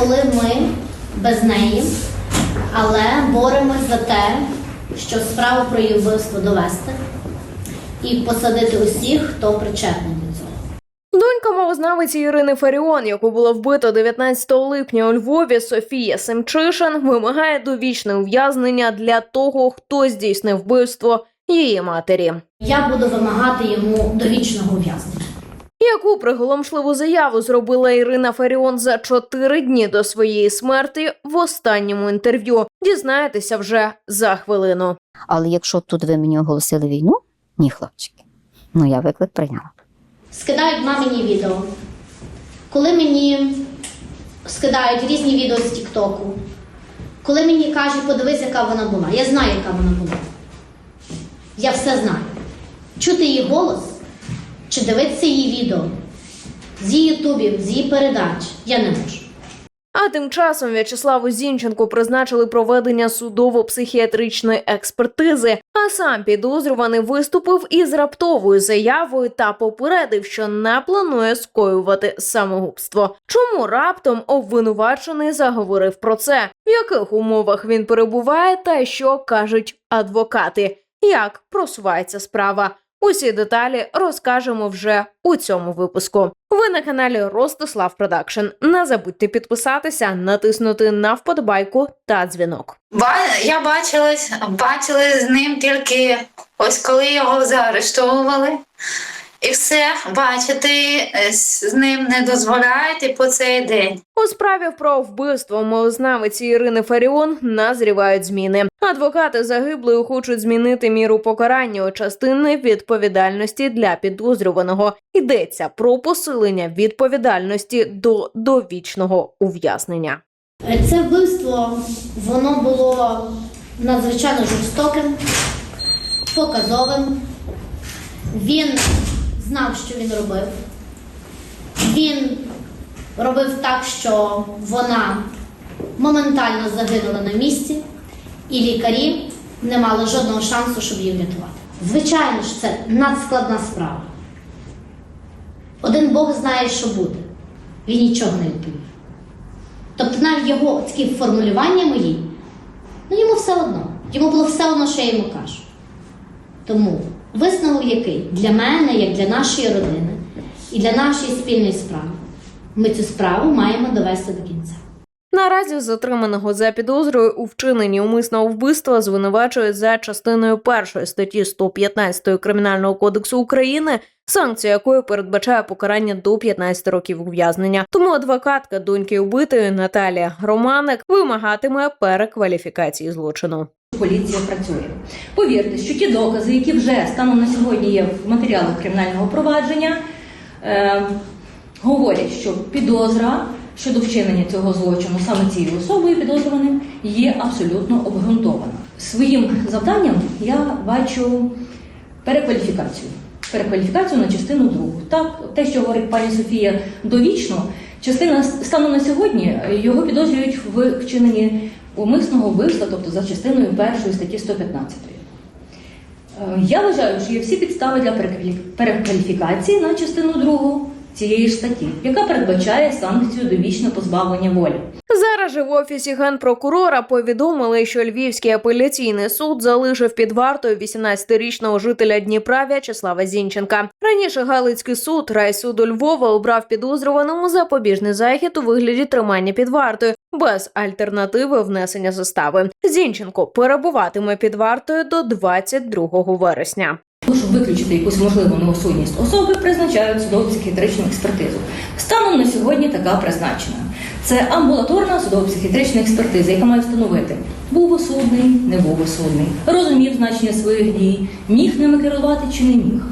коли ми без неї, але боремось за те, щоб справу про її вбивство довести і посадити усіх, хто причетний до цього. Донька мовознавиці Ірини Фаріон, яку було вбито 19 липня у Львові, Софія Семчишин, вимагає довічне ув'язнення для того, хто здійснив вбивство її матері. Я буду вимагати йому довічного ув'язнення. Яку приголомшливу заяву зробила Ірина Фаріон за чотири дні до своєї смерті в останньому інтерв'ю? Дізнаєтеся вже за хвилину. Але якщо тут ви мені оголосили війну, ні, хлопчики. Ну я виклик прийняла. Скидають мамині відео. Коли мені скидають різні відео з Тіктоку, коли мені кажуть, подивись, яка вона була. Я знаю, яка вона була. Я все знаю. Чути її голос чи дивитися її відео з її ютубів, з її передач я не можу. А тим часом В'ячеславу Зінченку призначили проведення судово-психіатричної експертизи. А сам підозрюваний виступив із раптовою заявою та попередив, що не планує скоювати самогубство. Чому раптом обвинувачений заговорив про це? В яких умовах він перебуває, та що кажуть адвокати? Як просувається справа? Усі деталі розкажемо вже у цьому випуску. Ви на каналі Ростислав Продакшн. Не забудьте підписатися, натиснути на вподобайку та дзвінок. Ба- Я бачилась, бачили з ним тільки ось коли його заарештовували. І все, бачити е, з ним не дозволяють і по цей день. У справі про вбивство мовознавиці Ірини Фаріон назрівають зміни. Адвокати загиблої хочуть змінити міру покарання у частини відповідальності для підозрюваного. Йдеться про посилення відповідальності до довічного ув'язнення. Це вбивство воно було надзвичайно жорстоким, показовим. Він знав, що він робив. Він робив так, що вона моментально загинула на місці, і лікарі не мали жодного шансу, щоб її врятувати. Звичайно ж, це надскладна справа. Один Бог знає, що буде. Він нічого не відповів. Тобто навіть його такі формулювання мої, ну йому все одно. Йому було все одно, що я йому кажу. Тому висновок який для мене, як для нашої родини і для нашої спільної справи, ми цю справу маємо довести до кінця. Наразі затриманого за підозрою у вчиненні умисного вбивства звинувачують за частиною першої статті 115 Кримінального кодексу України, санкція якої передбачає покарання до 15 років ув'язнення. Тому адвокатка доньки убитої Наталія Романик вимагатиме перекваліфікації злочину. Поліція працює. Повірте, що ті докази, які вже станом на сьогодні є в матеріалах кримінального провадження, е, говорять, що підозра щодо вчинення цього злочину саме цією особою підозрюваним є абсолютно обґрунтована. Своїм завданням я бачу перекваліфікацію. Перекваліфікацію на частину другу. Так, те, що говорить пані Софія довічно, частина станом на сьогодні його підозрюють в вчиненні умисного вбивства, тобто за частиною першої статті 115. Е, Я вважаю, що є всі підстави для переквалі- перекваліфікації на частину другу цієї ж статті, яка передбачає санкцію довічне позбавлення волі. Зараз же в офісі генпрокурора повідомили, що Львівський апеляційний суд залишив під вартою 18-річного жителя Дніпра В'ячеслава Зінченка. Раніше Галицький суд райсуду Львова обрав підозрюваному запобіжний захід у вигляді тримання під вартою без альтернативи внесення застави. Зінченко перебуватиме під вартою до 22 вересня. Щоб виключити якусь можливу неосудність особи, призначають судово психіатричну експертизу. Станом на сьогодні така призначена. Це амбулаторна судово-психіатрична експертиза, яка має встановити, був осудний, не був осудний, розумів значення своїх дій, міг ними керувати чи не міг.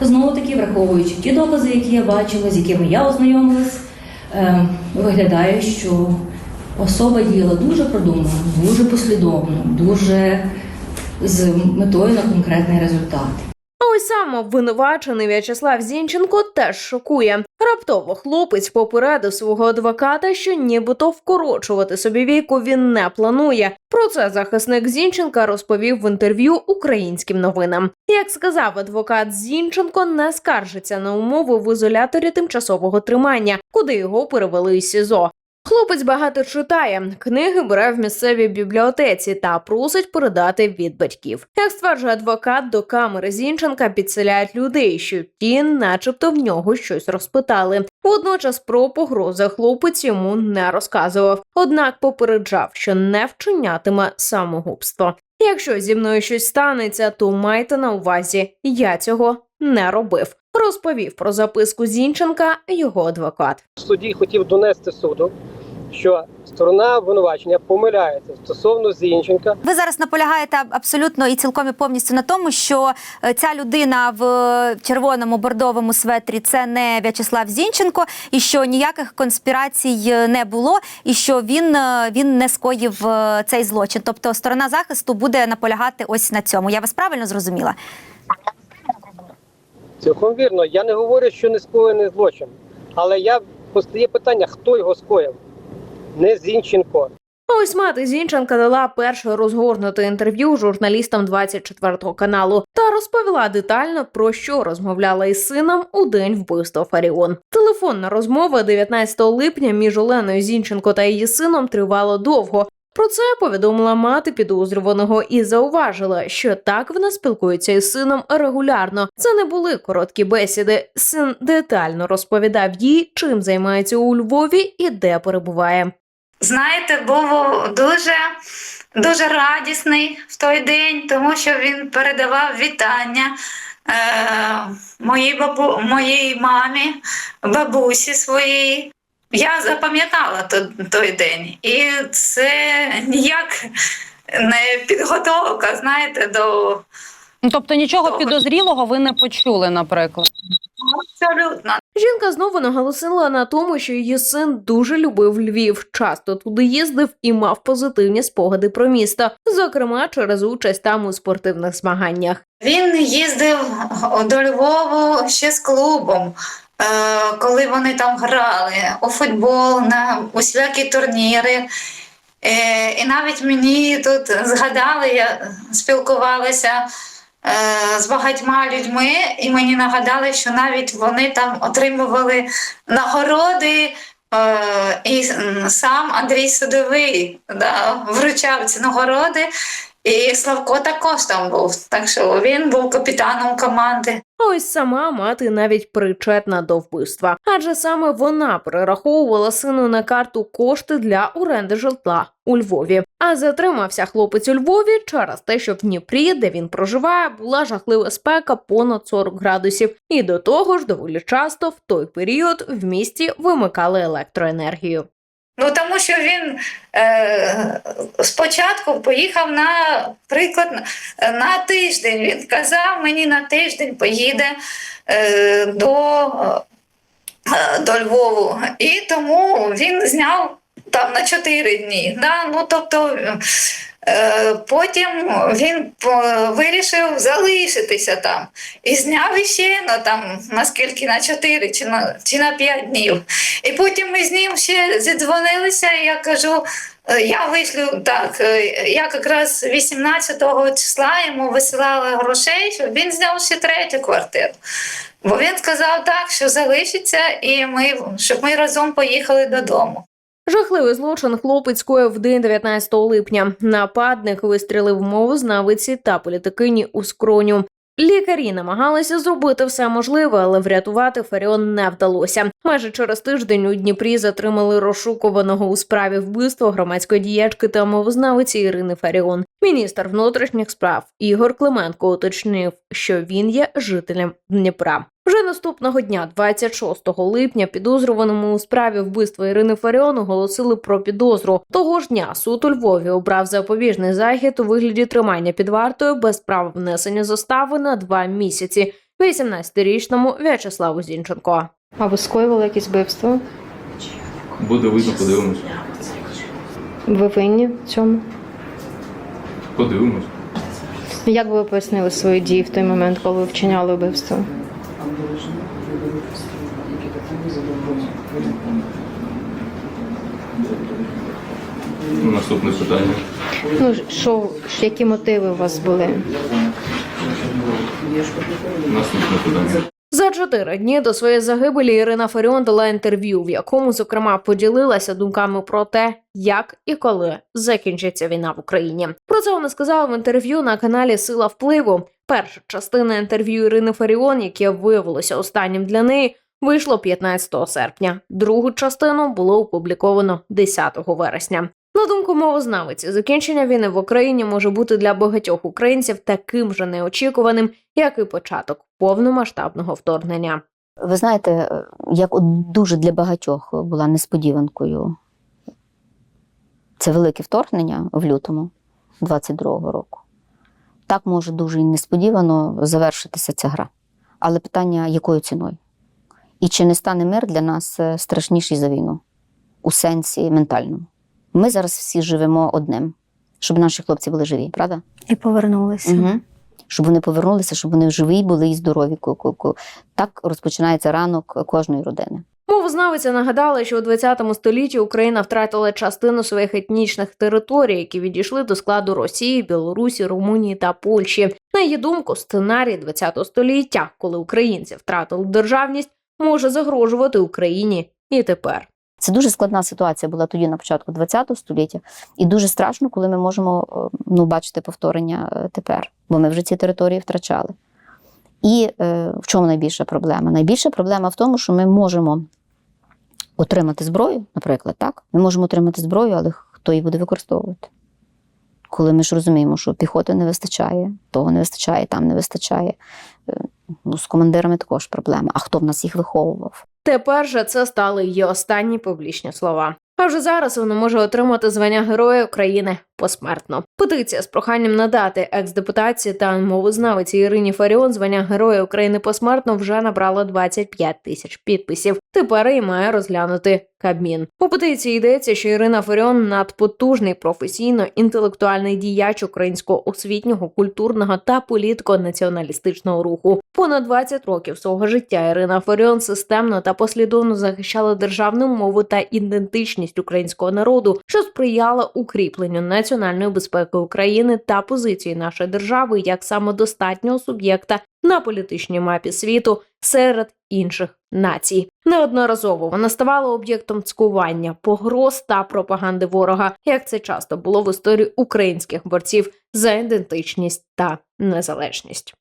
Знову таки, враховуючи ті докази, які я бачила, з якими я ознайомилась, е, виглядає, що особа діяла дуже продумано, дуже послідовно, дуже з метою на конкретний результат. А ось сам обвинувачений В'ячеслав Зінченко теж шокує. Раптово хлопець попередив свого адвоката, що нібито вкорочувати собі віку він не планує. Про це захисник Зінченка розповів в інтерв'ю українським новинам. Як сказав адвокат Зінченко, не скаржиться на умови в ізоляторі тимчасового тримання, куди його перевели із СІЗО. Хлопець багато читає, книги бере в місцевій бібліотеці та просить передати від батьків. Як стверджує адвокат, до камери Зінченка підселяють людей, що ті, начебто, в нього щось розпитали. Водночас про погрози хлопець йому не розказував, однак попереджав, що не вчинятиме самогубство. Якщо зі мною щось станеться, то майте на увазі, я цього не робив. Розповів про записку Зінченка його адвокат. в суді хотів донести суду, що сторона обвинувачення помиляється стосовно Зінченка. Ви зараз наполягаєте абсолютно і цілком і повністю на тому, що е, ця людина в е, червоному бордовому светрі це не В'ячеслав Зінченко, і що ніяких конспірацій е, не було, і що він, він не скоїв цей злочин. Тобто сторона захисту буде наполягати ось на цьому. Я вас правильно зрозуміла? Цілком вірно, я не говорю, що не скоєний злочин, але я постає питання, хто його скоїв, не Зінченко. Ось мати Зінченка дала перше розгорнуте інтерв'ю журналістам 24 каналу та розповіла детально про що розмовляла із сином у день вбивства Фаріон. Телефонна розмова 19 липня між Оленою Зінченко та її сином тривала довго. Про це повідомила мати підозрюваного і зауважила, що так вона спілкується із сином регулярно. Це не були короткі бесіди. Син детально розповідав їй, чим займається у Львові і де перебуває. Знаєте, був дуже, дуже радісний в той день, тому що він передавав вітання е, моїй, бабу, моїй мамі, бабусі своїй. Я запам'ятала то- той день. І це ніяк не підготовка, знаєте, до Ну, Тобто нічого підозрілого ви не почули, наприклад. Абсолютно Жінка знову наголосила на тому, що її син дуже любив Львів, часто туди їздив і мав позитивні спогади про місто, зокрема через участь там у спортивних змаганнях. Він їздив до Львову ще з клубом, е, коли вони там грали у футбол, на усілякі турніри. Е, І навіть мені тут згадали, я спілкувалася з багатьма людьми, і мені нагадали, що навіть вони там отримували нагороди. Е, І сам Андрій Судовий да, вручав ці нагороди. І Славко також там був, так що він був капітаном команди. Ось сама мати навіть причетна до вбивства, адже саме вона перераховувала сину на карту кошти для оренди житла у Львові. А затримався хлопець у Львові через те, що в Дніпрі, де він проживає, була жахлива спека понад 40 градусів, і до того ж доволі часто в той період в місті вимикали електроенергію. Ну тому що він е, спочатку поїхав на приклад на, тиждень. Він казав мені на тиждень поїде е, до, е, до Львову. І тому він зняв там на чотири дні. Да? Ну, тобто, потім він по- вирішив залишитися там і зняв іще ну, там, наскільки на 4 чи на, чи на 5 днів. І потім ми з ним ще зідзвонилися, і я кажу. «Е, Я вийшлю так. е, Я якраз 18 числа йому висилала грошей, щоб він зняв ще третю квартиру. Бо він сказав так, що залишиться, і ми, щоб ми разом поїхали додому. Жахливий злочин хлопець скоїв в день 19 липня. Нападник вистрілив мовознавиці та політикині у скроню. Лікарі намагалися зробити все можливе, але врятувати Фаріон не вдалося. Майже через тиждень у Дніпрі затримали розшукуваного у справі вбивства громадської діячки та мовознавиці Ірини Фаріон. Міністр внутрішніх справ Ігор Клименко уточнив, що він є жителем Дніпра. Вже наступного дня, 26 липня, підозрюваному у справі вбивства Ірини Фаріон оголосили про підозру. Того ж дня суд у Львові обрав запобіжний захід у вигляді тримання під вартою без права внесення застави на два місяці 18-річному В'ячеславу Зінченко. А ви скоювали якісь вбивство? Буде видно, подивимось. Ви винні в цьому? Подивимось. Як би ви пояснили свої дії в той момент, коли ви вчиняли вбивство? Наступне питання. Ну що, які мотиви у вас були? Наступне питання. За чотири дні до своєї загибелі Ірина Фаріон дала інтерв'ю, в якому зокрема поділилася думками про те, як і коли закінчиться війна в Україні. Про це вона сказала в інтерв'ю на каналі Сила впливу. Перша частина інтерв'ю Ірини Фаріон, яке виявилося останнім для неї, вийшло 15 серпня. Другу частину було опубліковано 10 вересня. На думку мовознавиці, закінчення війни в Україні може бути для багатьох українців таким же неочікуваним, як і початок повномасштабного вторгнення. Ви знаєте, е, як дуже для багатьох була несподіванкою це велике вторгнення в лютому 22-го року. Так може дуже і несподівано завершитися ця гра. Але питання, якою ціною? І чи не стане мир для нас е, страшніший за війну у сенсі ментальному? Ми зараз всі живемо одним, щоб наші хлопці були живі, правда? І повернулися. Угу. Щоб вони повернулися, щоб вони живі були і здорові. Ку-ку-ку. Так розпочинається ранок кожної родини. Мовознавиця нагадала, що у 20 столітті Україна втратила частину своїх етнічних територій, які відійшли до складу Росії, Білорусі, Румунії та Польщі. На її думку, сценарій 20 століття, коли українці втратили державність, може загрожувати Україні і тепер. Це дуже складна ситуація була тоді на початку ХХ століття, і дуже страшно, коли ми можемо е, ну, бачити повторення е, тепер, бо ми вже ці території втрачали. І е, в чому найбільша проблема? Найбільша проблема в тому, що ми можемо отримати зброю, наприклад, так? Ми можемо отримати зброю, але хто її буде використовувати? Коли ми ж розуміємо, що піхоти не вистачає, того не вистачає, там не вистачає. Е, Ну, з командирами також проблема. А хто в нас їх виховував? Тепер же це стали її останні публічні слова. А вже зараз вона може отримати звання Героя України посмертно. Петиція з проханням надати екс-депутатці та мовознавиці Ірині Фаріон звання Героя України посмертно вже набрала 25 тисяч підписів. Тепер її має розглянути Кабмін. У петиції йдеться, що Ірина Фаріон надпотужний професійно-інтелектуальний діяч українського освітнього, культурного та політико-націоналістичного руху. Понад 20 років свого життя Ірина Фаріон системно та послідовно захищала державну мову та ідентичність українського народу, що сприяла укріпленню національної безпеки України та позиції нашої держави як самодостатнього суб'єкта на політичній мапі світу серед інших націй. Неодноразово вона ставала об'єктом цькування, погроз та пропаганди ворога, як це часто було в історії українських борців за ідентичність та незалежність.